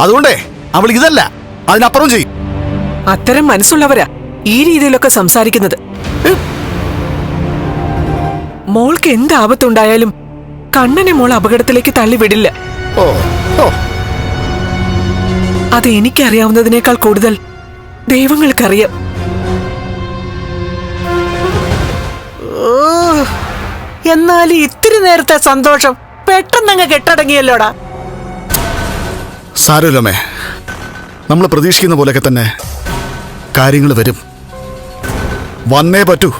അതുകൊണ്ടേ അവൾ ഇതല്ല അതിനപ്പുറം ചെയ്യും. അത്തരം മനസ്സുള്ളവരാ ഈ രീതിയിലൊക്കെ സംസാരിക്കുന്നത്. മോൾക്ക് എന്ത് ആപത്തുണ്ടായാലും കണ്ണനെ മോൾ അപകടത്തിലേക്ക് തള്ളിവിടില്ല. അത് എനിക്കറിയാവുന്നതിനേക്കാൾ കൂടുതൽ ദൈവങ്ങൾക്കറിയാം. എന്നാൽ ഇത്തിരി നേരത്തെ സന്തോഷം പെട്ടെന്നങ്ങ് കെട്ടടങ്ങിയല്ലോടാ. സാരമില്ലമ്മേ. നമ്മൾ പ്രതീക്ഷിക്കുന്ന പോലെയൊക്കെ തന്നെ കാര്യങ്ങൾ വരും. വന്നേ പറ്റൂ.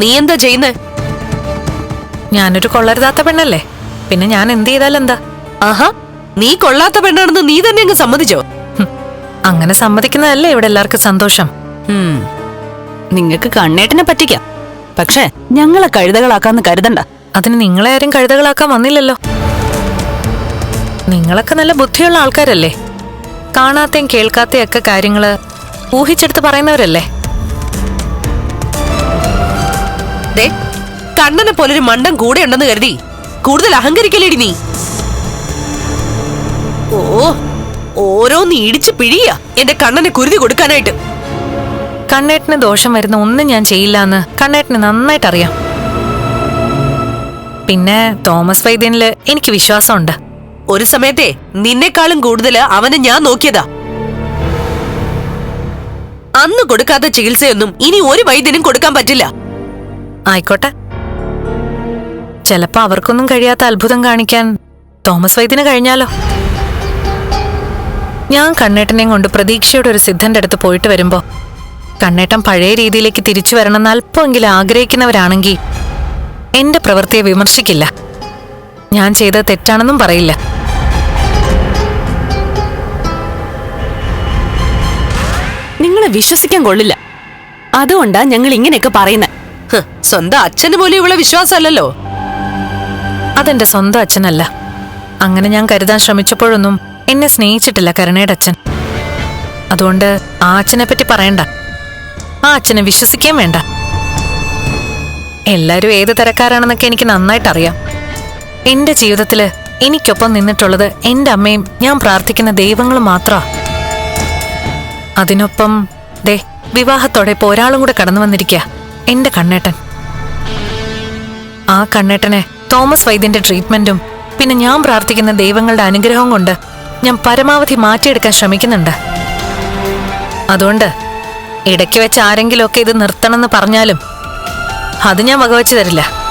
നീ എന്താ ചെയ്യുന്നേ? ഞാനൊരു കൊള്ളരുതാത്ത പെണ്ണല്ലേ? പിന്നെ ഞാൻ എന്ത് ചെയ്താൽ എന്താ? ആഹാ നീ കൊള്ളാത്ത പെണ്ണാണെന്ന് നീ തന്നെ അങ്ങ് സമ്മതിച്ചോ? അങ്ങനെ സമ്മതിക്കുന്നതല്ലേ ഇവിടെ എല്ലാവർക്കും സന്തോഷം? നിങ്ങൾക്ക് കണ്ണേട്ടിനെ പറ്റിക്കാം. പക്ഷേ ഞങ്ങളെ കഴുതകളാക്കാന്ന് കരുതണ്ട. അതിന് നിങ്ങളെ ആരും കഴുതകളാക്കാൻ വന്നില്ലല്ലോ. നിങ്ങളൊക്കെ നല്ല ബുദ്ധിയുള്ള ആൾക്കാരല്ലേ? കാണാത്തയും കേൾക്കാത്തയും ഒക്കെ കാര്യങ്ങൾ ഊഹിച്ചെടുത്ത് പറയുന്നവരല്ലേ? ദേ കണ്ണനെ പോലൊരു മണ്ടം കൂടെ ഉണ്ടെന്ന് കരുതി കൂടുതൽ അഹങ്കരിക്കലേടി നീ. ഓ ഓരോന്ന് ഇടിച്ച് പിഴിയ എന്റെ കണ്ണനെ കുരുതി കൊടുക്കാനായിട്ട്. കണ്ണേട്ടന് ദോഷം വരുന്ന ഒന്നും ഞാൻ ചെയ്യില്ല എന്ന് കണ്ണേട്ടന് നന്നായിട്ട് അറിയാം പിന്നെ തോമസ് വൈദ്യനിൽ എനിക്ക് വിശ്വാസമുണ്ട്. ഒരു സമയത്തെ നിന്നെക്കാളും കൂടുതൽ അവനെ ഞാൻ നോക്കിയതാ. അന്ന് കൊടുക്കാത്ത ചികിത്സയൊന്നും ഇനി ഒരു വൈദ്യനും കൊടുക്കാൻ പറ്റില്ല. ആയിക്കോട്ടെ. ചിലപ്പോ അവർക്കൊന്നും കഴിയാത്ത അത്ഭുതം കാണിക്കാൻ തോമസ് വൈദ്യന് കഴിഞ്ഞാലോ? ഞാൻ കണ്ണേട്ടനെയും കൊണ്ട് പ്രതീക്ഷയുടെ ഒരു സിദ്ധന്റെ അടുത്ത് പോയിട്ട് വരുമ്പോ കണ്ണേട്ടൻ പഴയ രീതിയിലേക്ക് തിരിച്ചു വരണമെന്ന് അല്പമെങ്കിലും ആഗ്രഹിക്കുന്നവരാണെങ്കിൽ എന്റെ പ്രവൃത്തിയെ വിമർശിക്കില്ല. ഞാൻ ചെയ്തത് തെറ്റാണെന്നും പറയില്ല. നിങ്ങളെ വിശ്വസിക്കാൻ കൊള്ളില്ല. അതുകൊണ്ടാ ഞങ്ങൾ ഇങ്ങനെയൊക്കെ പറയുന്നത് സ്വന്തം അച്ഛന് പോലും ഇവളെ വിശ്വാസമല്ലല്ലോ. അതെന്റെ സ്വന്തം അച്ഛനല്ല. അങ്ങനെ ഞാൻ കരുതാൻ ശ്രമിച്ചപ്പോഴൊന്നും എന്നെ സ്നേഹിച്ചിട്ടില്ല കരുണയുടെ അച്ഛൻ. അതുകൊണ്ട് ആ അച്ഛനെ പറ്റി പറയണ്ട. ആ അച്ഛനെ വിശ്വസിക്കുകയും വേണ്ട. എല്ലാരും ഏത് തരക്കാരാണെന്നൊക്കെ എനിക്ക് നന്നായിട്ട് അറിയാം എന്റെ ജീവിതത്തിൽ എനിക്കൊപ്പം നിന്നിട്ടുള്ളത് എന്റെ അമ്മയും ഞാൻ പ്രാർത്ഥിക്കുന്ന ദൈവങ്ങളും മാത്രമാ അതിനൊപ്പം ദേ വിവാഹത്തോടെ ഇപ്പൊ ഒരാളും കൂടെ കടന്നു വന്നിരിക്കുക എന്റെ കണ്ണേട്ടൻ. ആ കണ്ണേട്ടനെ തോമസ് വൈദ്യന്റെ ട്രീറ്റ്മെന്റും പിന്നെ ഞാൻ പ്രാർത്ഥിക്കുന്ന ദൈവങ്ങളുടെ അനുഗ്രഹവും കൊണ്ട് ഞാൻ പരമാവധി മാറ്റിയെടുക്കാൻ ശ്രമിക്കുന്നുണ്ട്. അതുകൊണ്ട് ഇടയ്ക്ക് വെച്ച് ആരെങ്കിലുമൊക്കെ ഇത് നിർത്തണമെന്ന് പറഞ്ഞാലും അത് ഞാൻ വകവെച്ച് തരില്ല.